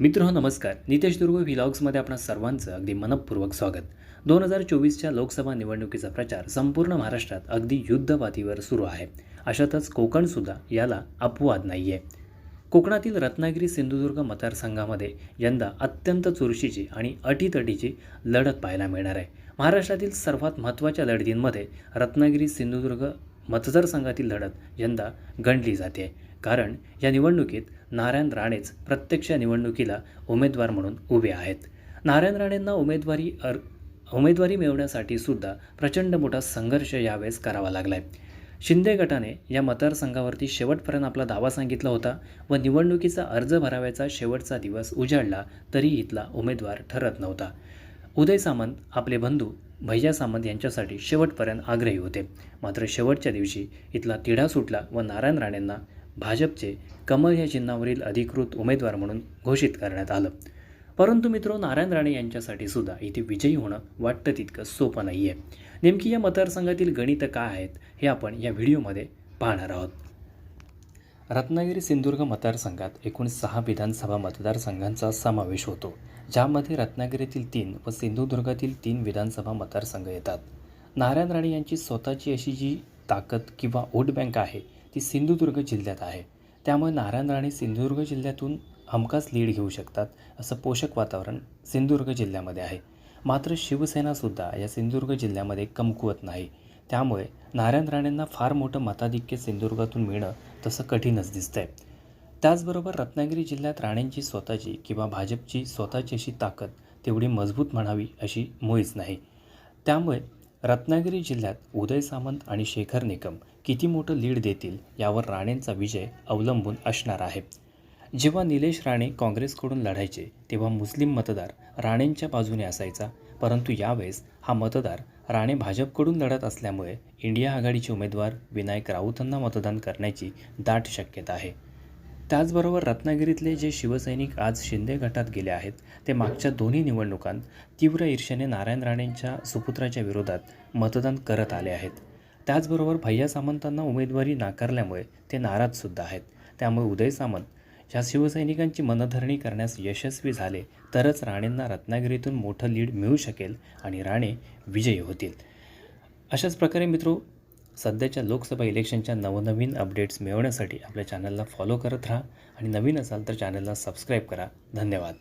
मित्र हो नमस्कार. नितेश दुर्ग व्हिलॉग्समध्ये आपणा सर्वांचं अगदी मनपूर्वक स्वागत. दोन हजार चोवीसच्या लोकसभा निवडणुकीचा प्रचार संपूर्ण महाराष्ट्रात अगदी युद्धपातीवर सुरू आहे. अशातच कोकणसुद्धा याला अपवाद नाही आहे कोकणातील रत्नागिरी सिंधुदुर्ग मतदारसंघामध्ये यंदा अत्यंत चुरशीची आणि अटीतटीची लढत पाहायला मिळणार आहे. महाराष्ट्रातील सर्वात महत्त्वाच्या लढतींमध्ये रत्नागिरी सिंधुदुर्ग मतदारसंघातील लढत यंदा गणली जाते. कारण या निवडणुकीत नारायण राणेच प्रत्यक्ष निवडणुकीला उमेदवार म्हणून उभे आहेत. नारायण राणेंना उमेदवारी अर उमेदवारी मिळवण्यासाठी सुद्धा प्रचंड मोठा संघर्ष यावेळेस करावा लागला आहे शिंदे गटाने या मतदारसंघावरती शेवटपर्यंत आपला दावा सांगितला होता व निवडणुकीचा अर्ज भराव्याचा शेवटचा दिवस उजाडला तरी इथला उमेदवार ठरत नव्हता. उदय सामंत आपले बंधू भैया सामंत यांच्यासाठी शेवटपर्यंत आग्रही होते. मात्र शेवटच्या दिवशी इथला तिढा सुटला व नारायण राणेंना भाजपचे कमल या चिन्हावरील अधिकृत उमेदवार म्हणून घोषित करण्यात आलं. परंतु मित्रो नारायण राणे यांच्यासाठी सुद्धा इथे विजयी होणं वाटतं तितकं सोपं नाही आहे नेमकी या मतदारसंघातील गणितं काय आहेत हे आपण या व्हिडिओमध्ये पाहणार आहोत. रत्नागिरी सिंधुदुर्ग मतदारसंघात एकूण सहा विधानसभा मतदारसंघांचा समावेश होतो ज्यामध्ये रत्नागिरीतील तीन व सिंधुदुर्गातील तीन विधानसभा मतदारसंघ येतात. नारायण राणे यांची स्वतःची अशी जी ताकद किंवा वोट बँक आहे ती सिंधुदुर्ग जिल्ह्यात आहे. त्यामुळे नारायण राणे सिंधुदुर्ग जिल्ह्यातून हमखास लीड घेऊ शकतात असं पोषक वातावरण सिंधुदुर्ग जिल्ह्यामध्ये आहे. मात्र शिवसेनासुद्धा या सिंधुदुर्ग जिल्ह्यामध्ये कमकुवत नाही. त्यामुळे नारायण राणेंना फार मोठं मताधिक्य सिंधुदुर्गातून मिळणं तसं कठीणच दिसतंय. त्याचबरोबर रत्नागिरी जिल्ह्यात राणेंची स्वतःची किंवा भाजपची स्वतःची अशी ताकद तेवढी मजबूत म्हणावी अशी मुळीच नाही. त्यामुळे रत्नागिरी जिल्ह्यात उदय सामंत आणि शेखर निकम किती मोठं लीड देतील यावर राणेंचा विजय अवलंबून असणार आहे. जेव्हा निलेश राणे काँग्रेसकडून लढायचे तेव्हा मुस्लिम मतदार राणेंच्या बाजूने असायचा परंतु यावेळेस हा मतदार राणे भाजपकडून लढत असल्यामुळे इंडिया आघाडीचे उमेदवार विनायक राऊतांना मतदान करण्याची दाट शक्यता आहे. त्याचबरोबर रत्नागिरीतले जे शिवसैनिक आज शिंदे गटात गेले आहेत ते मागच्या दोन्ही निवडणुकांत तीव्र ईर्षेने नारायण राणेंच्या सुपुत्राच्या विरोधात मतदान करत आले आहेत. त्याचबरोबर भैया सामंतांना उमेदवारी नाकारल्यामुळे ते नाराजसुद्धा आहेत. त्यामुळे उदय सामंत या शिवसैनिकांची मनधरणी करण्यास यशस्वी झाले तरच राणेंना रत्नागिरीतून मोठं लीड मिळू शकेल आणि राणे विजयी होतील. अशाच प्रकारे मित्रो सध्याच्या लोकसभा इलेक्शनच्या नवनवीन अपडेट्स मिळवण्यासाठी आपल्या चॅनलला फॉलो करत राहा आणि नवीन असाल तर चॅनलला सबस्क्राईब करा. धन्यवाद.